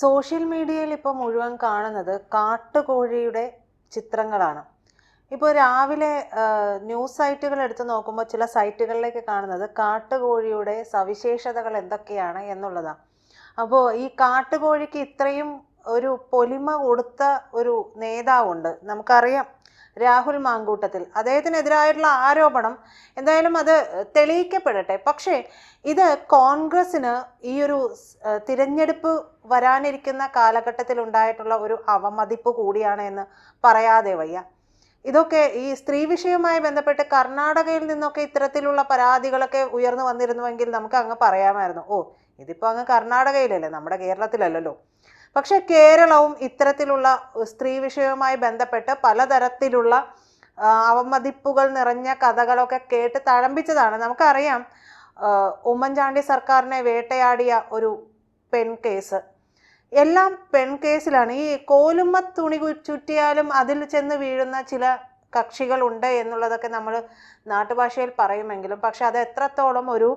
Social മീഡിയയിൽ ഇപ്പോൾ മുഴുവൻ കാണുന്നത് കാട്ടുകോഴിയുടെ ചിത്രങ്ങളാണ്. ഇപ്പോൾ രാവിലെ ന്യൂസ് സൈറ്റുകൾ എടുത്ത് നോക്കുമ്പോൾ ചില സൈറ്റുകളിലേക്ക് കാണുന്നത് കാട്ടുകോഴിയുടെ സവിശേഷതകൾ എന്തൊക്കെയാണ് എന്നുള്ളതാണ് അപ്പോൾ ഈ കാട്ടുകോഴിക്ക് ഇത്രയും ഒരു പൊലിമ കൊടുത്ത ഒരു നേതാവുണ്ട്. നമുക്കറിയാം രാഹുൽ മാങ്കൂട്ടത്തിൽ. അദ്ദേഹത്തിനെതിരായിട്ടുള്ള ആരോപണം എന്തായാലും അത് തെളിയിക്കപ്പെടട്ടെ. പക്ഷേ ഇത് കോൺഗ്രസ്സിന് ഈ ഒരു തിരഞ്ഞെടുപ്പ് വരാനിരിക്കുന്ന കാലഘട്ടത്തിൽ ഉണ്ടായിട്ടുള്ള ഒരു അവമതിപ്പ് കൂടിയാണ് എന്ന് പറയാതെ വയ്യ. ഇതൊക്കെ ഈ സ്ത്രീ വിഷയവുമായി ബന്ധപ്പെട്ട് കർണാടകയിൽ നിന്നൊക്കെ ഇത്തരത്തിലുള്ള പരാതികളൊക്കെ ഉയർന്നു വന്നിരുന്നുവെങ്കിൽ നമുക്ക് അങ്ങ് പറയാമായിരുന്നു. ഓ ഇതിപ്പോൾ അങ്ങ് കർണാടകയിലല്ലേ? നമ്മുടെ കേരളത്തിലല്ലല്ലോ? പക്ഷെ കേരളവും ഇത്തരത്തിലുള്ള സ്ത്രീ വിഷയവുമായി ബന്ധപ്പെട്ട് പലതരത്തിലുള്ള അവമതിപ്പുകൾ നിറഞ്ഞ കഥകളൊക്കെ കേട്ട് തഴമ്പിച്ചതാണ്. നമുക്കറിയാം ഉമ്മൻചാണ്ടി സർക്കാരിനെ വേട്ടയാടിയ ഒരു പെൺ കേസ്. എല്ലാം പെൺ കേസിലാണ്. ഈ കോലുമ്മ തുണി ചുറ്റിയാലും അതിൽ ചെന്ന് വീഴുന്ന ചില കക്ഷികളുണ്ട് എന്നുള്ളതൊക്കെ നമ്മൾ നാട്ടുഭാഷയിൽ പറയുമെങ്കിലും പക്ഷെ അത് എത്രത്തോളം ഒരു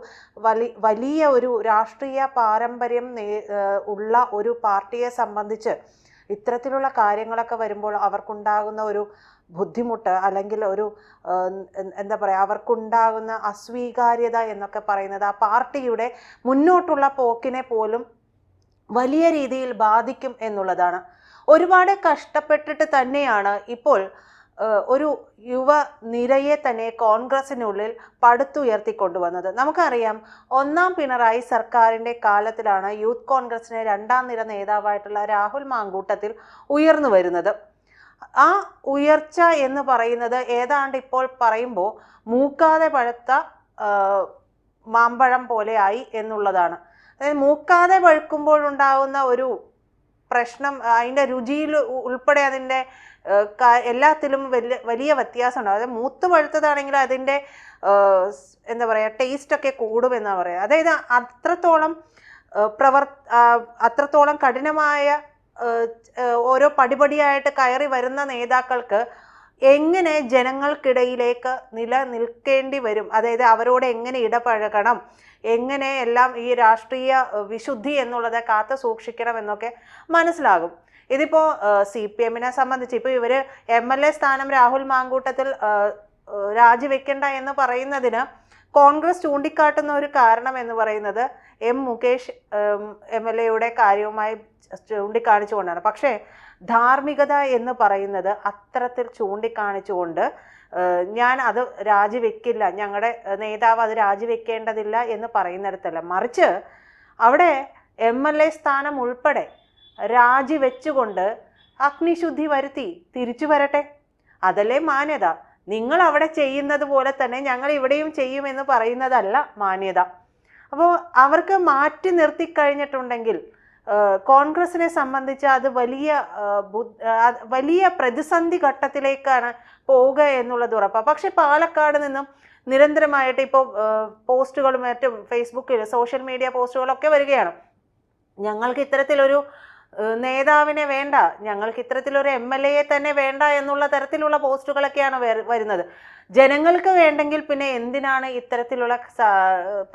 വലി വലിയ ഒരു രാഷ്ട്രീയ പാരമ്പര്യം ഉള്ള ഒരു പാർട്ടിയെ സംബന്ധിച്ച് ഇത്തരത്തിലുള്ള കാര്യങ്ങളൊക്കെ വരുമ്പോൾ അവർക്കുണ്ടാകുന്ന ഒരു ബുദ്ധിമുട്ട് അല്ലെങ്കിൽ ഒരു എന്താ പറയുക അവർക്കുണ്ടാകുന്ന അസ്വീകാര്യത എന്നൊക്കെ പറയുന്നത് ആ പാർട്ടിയുടെ മുന്നോട്ടുള്ള പോക്കിനെ പോലും വലിയ രീതിയിൽ ബാധിക്കും എന്നുള്ളതാണ്. ഒരുപാട് കഷ്ടപ്പെട്ടിട്ട് തന്നെയാണ് ഇപ്പോൾ ഒരു യുവ നിരയെ തന്നെ കോൺഗ്രസിനുള്ളിൽ പടുത്തുയർത്തിക്കൊണ്ടുവന്നത്. നമുക്കറിയാം ഒന്നാം പിണറായി സർക്കാരിന്റെ കാലത്തിലാണ് യൂത്ത് കോൺഗ്രസിനെ രണ്ടാം നിര നേതാവായിട്ടുള്ള രാഹുൽ മാങ്കൂട്ടത്തിൽ ഉയർന്നു വരുന്നത്. ആ ഉയർച്ച എന്ന് പറയുന്നത് ഏതാണ്ട് ഇപ്പോൾ പറയുമ്പോൾ മൂക്കാതെ പഴുത്ത മാമ്പഴം പോലെയായി എന്നുള്ളതാണ്. അതായത് മൂക്കാതെ പഴുക്കുമ്പോഴുണ്ടാകുന്ന ഒരു പ്രശ്നം അതിന്റെ രുചിയിൽ ഉൾപ്പെടെ അതിന്റെ എല്ലാത്തിലും വലിയ വലിയ വ്യത്യാസമുണ്ട്. അതായത് മൂത്ത് പഴുത്തതാണെങ്കിൽ അതിന്റെ എന്താ പറയുക ടേസ്റ്റൊക്കെ കൂടുമെന്നാണ് പറയുക അതായത് അത്രത്തോളം പ്രവർ അത്രത്തോളം കഠിനമായ ഓരോ പടിപടിയായിട്ട് കയറി വരുന്ന നേതാക്കൾക്ക് എങ്ങനെ ജനങ്ങൾക്കിടയിലേക്ക് നിലനിൽക്കേണ്ടി വരും? അതായത് അവരോട് എങ്ങനെ ഇടപഴകണം? എങ്ങനെ എല്ലാം ഈ രാഷ്ട്രീയ വിശുദ്ധി എന്നുള്ളത് കാത്തു സൂക്ഷിക്കണം എന്നൊക്കെ മനസ്സിലാകും. ഇതിപ്പോൾ സി പി എമ്മിനെ സംബന്ധിച്ച് ഇപ്പോൾ ഇവർ എം എൽ എ സ്ഥാനം രാഹുൽ മാങ്കൂട്ടത്തിൽ രാജിവെക്കണ്ട എന്ന് പറയുന്നതിന് കോൺഗ്രസ് ചൂണ്ടിക്കാട്ടുന്ന ഒരു കാരണം എന്ന് പറയുന്നത് എം മുകേഷ് എം എൽ എയുടെ കാര്യവുമായി ചൂണ്ടിക്കാണിച്ചുകൊണ്ടാണ്. പക്ഷേ ധാർമ്മികത എന്ന് പറയുന്നത് അത്തരത്തിൽ ചൂണ്ടിക്കാണിച്ചുകൊണ്ട് ഞാൻ അത് രാജിവെക്കില്ല. ഞങ്ങളുടെ നേതാവ് അത് രാജിവെക്കേണ്ടതില്ല എന്ന് പറയുന്നിടത്തല്ല. മറിച്ച് അവിടെ എം എൽ എ സ്ഥാനം ഉൾപ്പെടെ രാജിവെച്ചുകൊണ്ട് അഗ്നിശുദ്ധി വരുത്തി തിരിച്ചു വരട്ടെ. അതല്ലേ മാന്യത. നിങ്ങൾ അവിടെ ചെയ്യുന്നത് പോലെ തന്നെ ഞങ്ങൾ ഇവിടെയും ചെയ്യുമെന്ന് പറയുന്നതല്ല മാന്യത. അപ്പോൾ അവർക്ക് മാറ്റി നിർത്തിക്കഴിഞ്ഞിട്ടുണ്ടെങ്കിൽ ഏഹ്, കോൺഗ്രസിനെ സംബന്ധിച്ച് അത് വലിയ വലിയ പ്രതിസന്ധി ഘട്ടത്തിലേക്കാണ് പോവുക എന്നുള്ളത് ഉറപ്പാണ് പക്ഷേ പാലക്കാട് നിന്നും നിരന്തരമായിട്ട് ഇപ്പോൾ പോസ്റ്റുകളും മറ്റും ഫേസ്ബുക്കിൽ സോഷ്യൽ മീഡിയ പോസ്റ്റുകളൊക്കെ വരികയാണ്. ഞങ്ങൾക്ക് ഇത്തരത്തിലൊരു നേതാവിനെ വേണ്ട ഞങ്ങൾക്ക് ഇത്തരത്തിലൊരു എം എൽ എയെ തന്നെ വേണ്ട എന്നുള്ള തരത്തിലുള്ള പോസ്റ്റുകളൊക്കെയാണ് വരുന്നത്. ജനങ്ങൾക്ക് വേണ്ടെങ്കിൽ പിന്നെ എന്തിനാണ് ഇത്തരത്തിലുള്ള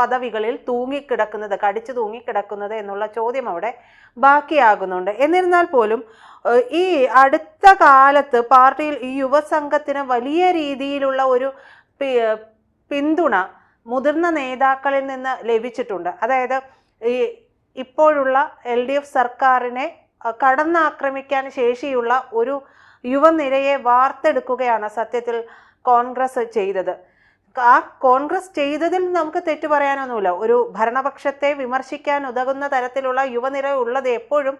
പദവികളിൽ തൂങ്ങിക്കിടക്കുന്നത് കടിച്ചു തൂങ്ങിക്കിടക്കുന്നത് എന്നുള്ള ചോദ്യം അവിടെ ബാക്കിയാകുന്നുണ്ട്. എന്നിരുന്നാൽ പോലും ഈ അടുത്ത കാലത്ത് പാർട്ടിയിൽ ഈ യുവസംഘത്തിന് വലിയ രീതിയിലുള്ള ഒരു പിന്തുണ മുതിർന്ന നേതാക്കളിൽ നിന്ന് ലഭിച്ചിട്ടുണ്ട്. അതായത് ഈ ഇപ്പോഴുള്ള എൽ ഡി എഫ് സർക്കാരിനെ കടന്നാക്രമിക്കാൻ ശേഷിയുള്ള ഒരു യുവനിരയെ വാർത്തെടുക്കുകയാണ് സത്യത്തിൽ കോൺഗ്രസ് ചെയ്തത്. ആ കോൺഗ്രസ് ചെയ്തതിൽ നമുക്ക് തെറ്റു പറയാനൊന്നുമില്ല. ഒരു ഭരണപക്ഷത്തെ വിമർശിക്കാൻ ഉതകുന്ന തരത്തിലുള്ള യുവനിര ഉള്ളത് എപ്പോഴും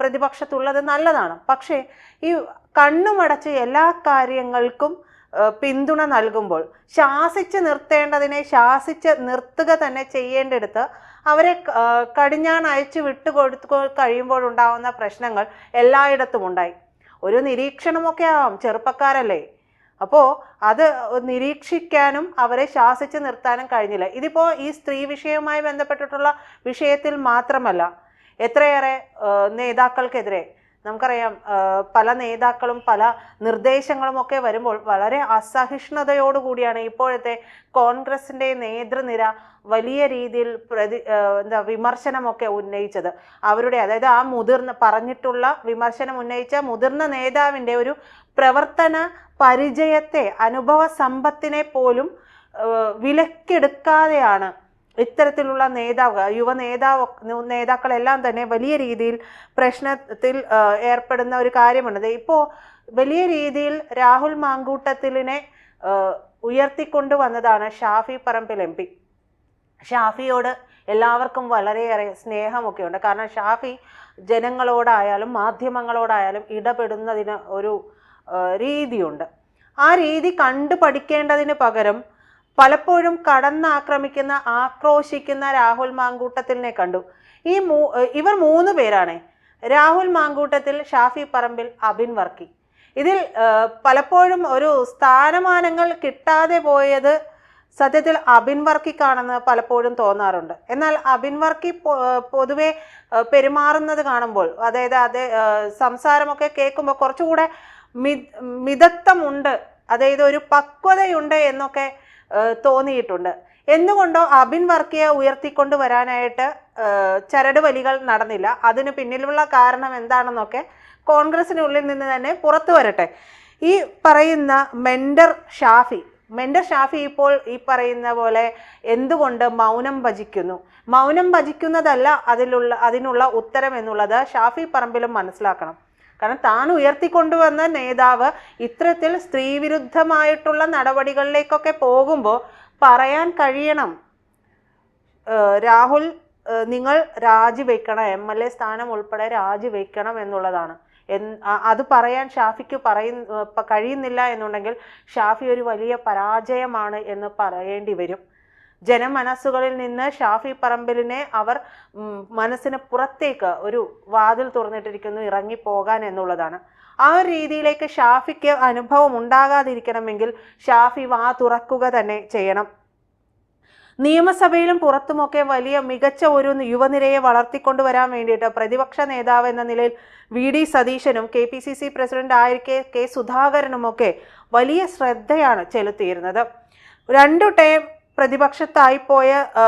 പ്രതിപക്ഷത്തുള്ളത് നല്ലതാണ്. പക്ഷേ ഈ കണ്ണുമടച്ച് എല്ലാ കാര്യങ്ങൾക്കും പിന്തുണ നൽകുമ്പോൾ ശാസിച്ച് നിർത്തേണ്ടതിനെ ശാസിച്ച് നിർത്തുക തന്നെ ചെയ്യേണ്ടടുത്ത് അവരെ കടിഞ്ഞാൺ അയച്ചു വിട്ടുകൊടുത്തു കഴിയുമ്പോഴുണ്ടാവുന്ന പ്രശ്നങ്ങൾ എല്ലായിടത്തും ഉണ്ടായി. ഒരു നിരീക്ഷണമൊക്കെ ആവാം. ചെറുപ്പക്കാരല്ലേ. അപ്പോൾ അത് നിരീക്ഷിക്കാനും അവരെ ശാസിച്ച് നിർത്താനും കഴിഞ്ഞില്ല. ഇതിപ്പോൾ ഈ സ്ത്രീ വിഷയവുമായി ബന്ധപ്പെട്ടിട്ടുള്ള വിഷയത്തിൽ മാത്രമല്ല എത്രയേറെ നേതാക്കൾക്കെതിരെ നമുക്കറിയാം പല നേതാക്കളും പല നിർദ്ദേശങ്ങളും ഒക്കെ വരുമ്പോൾ വളരെ അസഹിഷ്ണുതയോടുകൂടിയാണ് ഇപ്പോഴത്തെ കോൺഗ്രസിന്റെ നേതൃനിര വലിയ രീതിയിൽ പ്രതി എന്താ വിമർശനമൊക്കെ ഉന്നയിച്ചത്. അവരുടെ അതായത് ആ മുതിർന്ന പറഞ്ഞിട്ടുള്ള വിമർശനം ഉന്നയിച്ച മുതിർന്ന നേതാവിന്റെ ഒരു പ്രവർത്തന പരിചയത്തെ അനുഭവ സമ്പത്തിനെ പോലും വിലക്കെടുക്കാതെയാണ് ഇത്തരത്തിലുള്ള നേതാവ് യുവ നേതാവ് നേതാക്കളെല്ലാം തന്നെ വലിയ രീതിയിൽ പ്രശ്നത്തിൽ ഏർപ്പെടുന്ന ഒരു കാര്യമുണ്ട് ഇപ്പോൾ വലിയ രീതിയിൽ രാഹുൽ മാങ്കൂട്ടത്തിലിനെ ഉയർത്തിക്കൊണ്ടു ഉയർത്തിക്കൊണ്ടുവന്നതാണ് ഷാഫി പറമ്പിൽ എം പി. ഷാഫിയോട് എല്ലാവർക്കും വളരെയേറെ സ്നേഹമൊക്കെ ഉണ്ട് കാരണം ഷാഫി ജനങ്ങളോടായാലും മാധ്യമങ്ങളോടായാലും ഇടപെടുന്നതിന് ഒരു രീതിയുണ്ട്. ആ രീതി കണ്ടു പഠിക്കേണ്ടതിന് പകരം പലപ്പോഴും കടന്നാക്രമിക്കുന്ന ആക്രോശിക്കുന്ന രാഹുൽ മാങ്കൂട്ടത്തിലിനെ കണ്ടു. ഈ മൂ ഇവർ മൂന്ന് പേരാണ്. രാഹുൽ മാങ്കൂട്ടത്തിൽ ഷാഫി പറമ്പിൽ അബിൻ വർക്കി. ഇതിൽ പലപ്പോഴും ഒരു സ്ഥാനമാനങ്ങൾ കിട്ടാതെ പോയത് സത്യത്തിൽ അബിൻ വർക്കിക്കാണെന്ന് പലപ്പോഴും തോന്നാറുണ്ട്. എന്നാൽ അബിൻ വർക്കി പൊതുവെ പെരുമാറുന്നത് കാണുമ്പോൾ അതായത് അത് സംസാരമൊക്കെ കേൾക്കുമ്പോൾ കുറച്ചുകൂടെ മിതത്വമുണ്ട്. അതായത് ഒരു പക്വതയുണ്ട് എന്നൊക്കെ തോന്നിയിട്ടുണ്ട്. എന്തുകൊണ്ടോ അബിൻ വർക്കിയെ ഉയർത്തിക്കൊണ്ട് വരാനായിട്ട് ചരട് വലികൾ നടന്നില്ല. അതിന് പിന്നിലുള്ള കാരണം എന്താണെന്നൊക്കെ കോൺഗ്രസിനുള്ളിൽ നിന്ന് തന്നെ പുറത്തു വരട്ടെ. ഈ പറയുന്ന മെൻഡർ ഷാഫി മെൻഡർ ഷാഫി ഇപ്പോൾ ഈ പറയുന്ന പോലെ എന്തുകൊണ്ട് മൗനം ഭജിക്കുന്നു? മൗനം ഭജിക്കുന്നതല്ല അതിലുള്ള അതിനുള്ള ഉത്തരം എന്നുള്ളത് ഷാഫി പറമ്പിലും മനസ്സിലാക്കണം. കാരണം താൻ ഉയർത്തിക്കൊണ്ടുവന്ന നേതാവ് ഇത്തരത്തിൽ സ്ത്രീവിരുദ്ധമായിട്ടുള്ള നടപടികളിലേക്കൊക്കെ പോകുമ്പോൾ പറയാൻ കഴിയണം. രാഹുൽ നിങ്ങൾ രാജിവെക്കണം എം എൽ എ സ്ഥാനം ഉൾപ്പെടെ രാജിവെക്കണം എന്നുള്ളതാണ്. എൻ- അത് പറയാൻ ഷാഫിക്ക് പറയുന്ന കഴിയുന്നില്ല എന്നുണ്ടെങ്കിൽ ഷാഫി ഒരു വലിയ പരാജയമാണ് എന്ന് പറയേണ്ടി വരും. ജനമനസ്സുകളിൽ നിന്ന് ഷാഫി പറമ്പിലിനെ അവർ മനസ്സിന് പുറത്തേക്ക് ഒരു വാതിൽ തുറന്നിട്ടിരിക്കുന്നു ഇറങ്ങി പോകാൻ എന്നുള്ളതാണ്. ആ ഒരു രീതിയിലേക്ക് ഷാഫിക്ക് അനുഭവം ഉണ്ടാകാതിരിക്കണമെങ്കിൽ ഷാഫി വാ തുറക്കുക തന്നെ ചെയ്യണം. നിയമസഭയിലും പുറത്തുമൊക്കെ വലിയ മികച്ച ഒരു യുവനിരയെ വളർത്തിക്കൊണ്ടുവരാൻ വേണ്ടിയിട്ട് പ്രതിപക്ഷ നേതാവ് എന്ന നിലയിൽ വി ഡി സതീശനും K P C C president ആയിരിക്കെ K സുധാകരനുമൊക്കെ വലിയ ശ്രദ്ധയാണ് ചെലുത്തിയിരുന്നത്. രണ്ടു ടേം പ്രതിപക്ഷത്തായി പോയ ആ,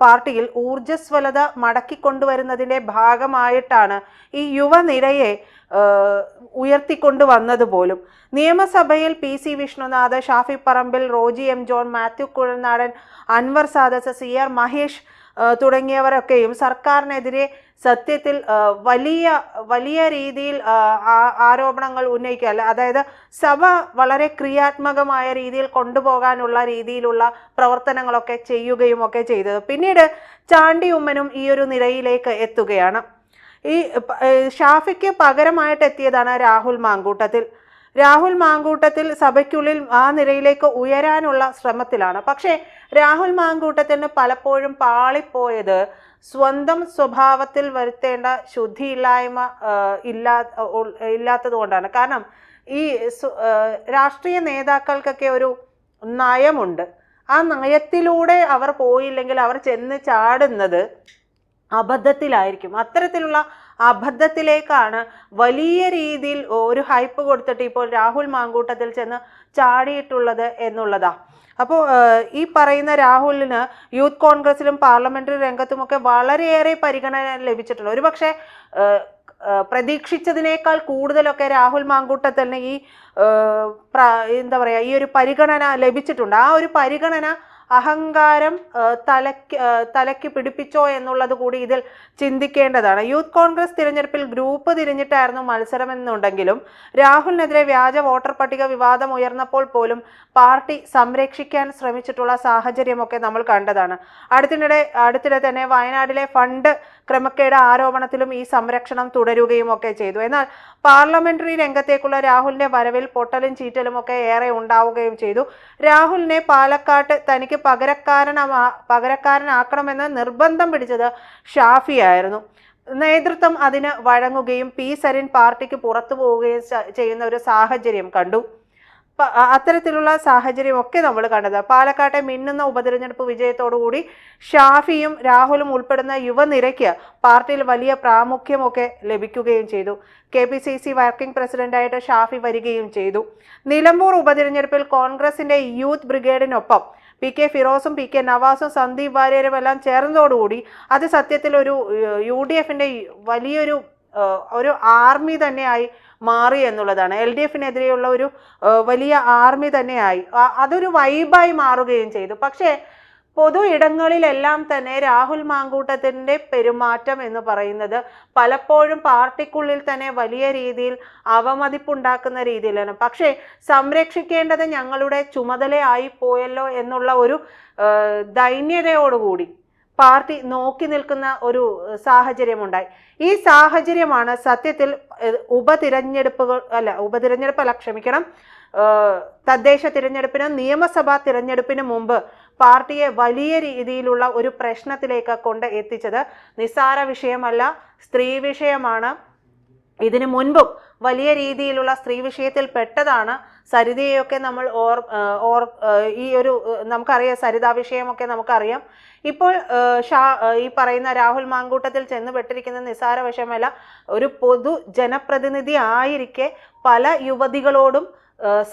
പാർട്ടിയിൽ ഊർജസ്വലത മടക്കിക്കൊണ്ടുവരുന്നതിന്റെ ഭാഗമായിട്ടാണ് ഈ യുവനിരയെ ആ, ഉയർത്തിക്കൊണ്ടുവന്നത് പോലും. നിയമസഭയിൽ P C Vishnunath Shafi Parambil Roji M John Mathew Kuzhalnadan Anwar Sadath C R Mahesh തുടങ്ങിയവരൊക്കെയും സർക്കാരിനെതിരെ സത്യത്തിൽ വലിയ വലിയ രീതിയിൽ ആരോപണങ്ങൾ ഉന്നയിക്കുക. അല്ല അതായത് സഭ വളരെ ക്രിയാത്മകമായ രീതിയിൽ കൊണ്ടുപോകാനുള്ള രീതിയിലുള്ള പ്രവർത്തനങ്ങളൊക്കെ ചെയ്യുകയും ഒക്കെ ചെയ്തത്. പിന്നീട് ചാണ്ടി ഉമ്മനും ഈ ഒരു നിലയിലേക്ക് എത്തുകയാണ്. ഈ ഷാഫിക്ക് പകരമായിട്ട് എത്തിയതാണ് രാഹുൽ മാങ്കൂട്ടത്തിൽ. രാഹുൽ മാങ്കൂട്ടത്തിൽ സഭയ്ക്കുള്ളിൽ ആ നിരയിലേക്ക് ഉയരാനുള്ള ശ്രമത്തിലാണ്. പക്ഷേ രാഹുൽ മാങ്കൂട്ടത്തിന് പലപ്പോഴും പാളിപ്പോയത് സ്വന്തം സ്വഭാവത്തിൽ വരുത്തേണ്ട ശുദ്ധിയില്ലായ്മ ഇല്ലാ ഇല്ലാത്തത് കൊണ്ടാണ്. കാരണം ഈ രാഷ്ട്രീയ നേതാക്കൾക്കൊക്കെ ഒരു നയമുണ്ട്. ആ നയത്തിലൂടെ അവർ പോയില്ലെങ്കിൽ അവർ ചെന്ന് ചാടുന്നത് അബദ്ധത്തിലായിരിക്കും. അത്തരത്തിലുള്ള അബദ്ധത്തിലേക്കാണ് വലിയ രീതിയിൽ ഒരു ഹൈപ്പ് കൊടുത്തിട്ട് ഇപ്പോൾ രാഹുൽ മാങ്കൂട്ടത്തിൽ ചെന്ന് ചാടിയിട്ടുള്ളത് എന്നുള്ളതാ. അപ്പോൾ ഈ പറയുന്ന രാഹുലിന് യൂത്ത് കോൺഗ്രസിലും പാർലമെന്ററി രംഗത്തുമൊക്കെ വളരെയേറെ പരിഗണന ലഭിച്ചിട്ടുണ്ട്. ഒരുപക്ഷെ പ്രതീക്ഷിച്ചതിനേക്കാൾ കൂടുതലൊക്കെ രാഹുൽ മാങ്കൂട്ടത്തിന് ഈ എന്താ പറയുക ഈ ഒരു പരിഗണന ലഭിച്ചിട്ടുണ്ട്. ആ ഒരു പരിഗണന അഹങ്കാരം തലക്ക് തലയ്ക്ക് പിടിപ്പിച്ചോ എന്നുള്ളത് കൂടി ഇതിൽ ചിന്തിക്കേണ്ടതാണ്. യൂത്ത് കോൺഗ്രസ് തിരഞ്ഞെടുപ്പിൽ ഗ്രൂപ്പ് തിരിഞ്ഞിട്ടായിരുന്നു മത്സരമെന്നുണ്ടെങ്കിലും രാഹുലിനെതിരെ വ്യാജ വോട്ടർ പട്ടിക വിവാദം ഉയർന്നപ്പോൾ പോലും പാർട്ടി സംരക്ഷിക്കാൻ ശ്രമിച്ചിട്ടുള്ള സാഹചര്യമൊക്കെ നമ്മൾ കണ്ടതാണ്. അടുത്തിടെ അടുത്തിടെ തന്നെ വയനാട്ടിലെ ഫണ്ട് ക്രമക്കേട് ആരോപണത്തിലും ഈ സംരക്ഷണം തുടരുകയും ഒക്കെ ചെയ്തു. എന്നാൽ പാർലമെന്ററി രംഗത്തേക്കുള്ള രാഹുലിന്റെ വരവിൽ പൊട്ടലും ചീറ്റലും ഒക്കെ ഏറെ ഉണ്ടാവുകയും ചെയ്തു. രാഹുലിനെ പാലക്കാട്ട് തനിക്ക് പകരക്കാരനമാ പകരക്കാരനാക്കണമെന്ന് നിർബന്ധം പിടിച്ചത് ഷാഫിയായിരുന്നു നേതൃത്വം അതിന് വഴങ്ങുകയും പി. സരിൻ പാർട്ടിക്ക് പുറത്തു പോവുകയും ചെയ്യുന്ന ഒരു സാഹചര്യം കണ്ടു. അത്തരത്തിലുള്ള സാഹചര്യമൊക്കെ നമ്മൾ കണ്ടത്. പാലക്കാട്ടെ മിന്നുന്ന ഉപതെരഞ്ഞെടുപ്പ് വിജയത്തോടുകൂടി ഷാഫിയും രാഹുലും ഉൾപ്പെടുന്ന യുവനിരയ്ക്ക് പാർട്ടിയിൽ വലിയ പ്രാമുഖ്യമൊക്കെ ലഭിക്കുകയും ചെയ്തു. K P C C working പ്രസിഡന്റായിട്ട് Shafi വരികയും ചെയ്തു. നിലമ്പൂർ ഉപതെരഞ്ഞെടുപ്പിൽ കോൺഗ്രസിന്റെ യൂത്ത് ബ്രിഗേഡിനൊപ്പം പി കെ ഫിറോസും പി കെ നവാസും സന്ദീപ് വാര്യരും എല്ലാം ചേർന്നതോടുകൂടി അത് സത്യത്തിൽ ഒരു യു ഡി എഫിന്റെ വലിയൊരു ഒരു ആർമി തന്നെയായി മാറി എന്നുള്ളതാണ്. എൽ ഡി എഫിനെതിരെയുള്ള ഒരു വലിയ ആർമി തന്നെയായി. അതൊരു വൈബായി മാറുകയും ചെയ്തു. പക്ഷേ പൊതു ഇടങ്ങളിലെല്ലാം തന്നെ രാഹുൽ മാങ്കൂട്ടത്തിന്റെ പെരുമാറ്റം എന്ന് പറയുന്നത് പലപ്പോഴും പാർട്ടിക്കുള്ളിൽ തന്നെ വലിയ രീതിയിൽ അവമതിപ്പുണ്ടാക്കുന്ന രീതിയിലാണ്. പക്ഷേ സംരക്ഷിക്കേണ്ടത് ഞങ്ങളുടെ ചുമതലയായി പോയല്ലോ എന്നുള്ള ഒരു ദൈന്യതയോടുകൂടി പാർട്ടി നോക്കി നിൽക്കുന്ന ഒരു സാഹചര്യമുണ്ടായി. ഈ സാഹചര്യമാണ് സത്യത്തിൽ ഉപതിരഞ്ഞെടുപ്പുകൾ അല്ല ഉപതിരഞ്ഞെടുപ്പല്ല ക്ഷമിക്കണം തദ്ദേശ തിരഞ്ഞെടുപ്പിനും നിയമസഭാ തിരഞ്ഞെടുപ്പിന് മുമ്പ് പാർട്ടിയെ വലിയ രീതിയിലുള്ള ഒരു പ്രശ്നത്തിലേക്ക് കൊണ്ട് എത്തിച്ചത് നിസ്സാര വിഷയമല്ല സ്ത്രീ വിഷയമാണ്. ഇതിനു മുൻപും വലിയ രീതിയിലുള്ള സ്ത്രീ വിഷയത്തിൽ പെട്ടതാണ്. സരിതയൊക്കെ നമ്മൾ ഓർ ഓർ ഈ ഒരു നമുക്കറിയാം സരിതാ വിഷയമൊക്കെ നമുക്കറിയാം. ഇപ്പോൾ ഷാ ഈ പറയുന്ന രാഹുൽ മാങ്കൂട്ടത്തിൽ ചെന്ന് പെട്ടിരിക്കുന്ന നിസ്സാര വിഷയമല്ല ഒരു പൊതു ജനപ്രതിനിധി ആയിരിക്കെ പല യുവതികളോടും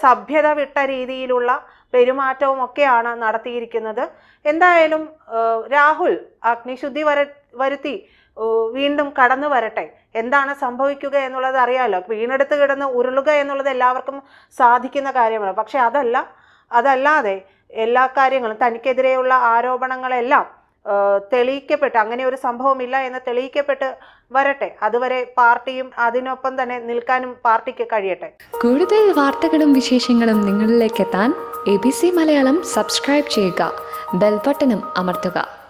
സഭ്യത വിട്ട രീതിയിലുള്ള പെരുമാറ്റവും ഒക്കെയാണ് നടത്തിയിരിക്കുന്നത്. എന്തായാലും രാഹുൽ അഗ്നിശുദ്ധി വര വരുത്തി വീണ്ടും കടന്നു വരട്ടെ. എന്താണ് സംഭവിക്കുക എന്നുള്ളത് അറിയാമല്ലോ വീണെടുത്ത് കിടന്ന് ഉരുളുക എന്നുള്ളത് എല്ലാവർക്കും സാധിക്കുന്ന കാര്യമാണ്. പക്ഷെ അതല്ല അതല്ലാതെ എല്ലാ കാര്യങ്ങളും തനിക്കെതിരെയുള്ള ആരോപണങ്ങളെല്ലാം തെളിയിക്കപ്പെട്ട്. അങ്ങനെ ഒരു സംഭവമില്ല എന്ന് തെളിയിക്കപ്പെട്ട് വരട്ടെ. അതുവരെ പാർട്ടിയും അതിനൊപ്പം തന്നെ നിൽക്കാനും പാർട്ടിക്ക് കഴിയട്ടെ. കൂടുതൽ വാർത്തകളും വിശേഷങ്ങളും നിങ്ങളിലേക്ക് എത്താൻ A B C Malayalam subscribe ചെയ്യുക. ബെൽബട്ടനും അമർത്തുക.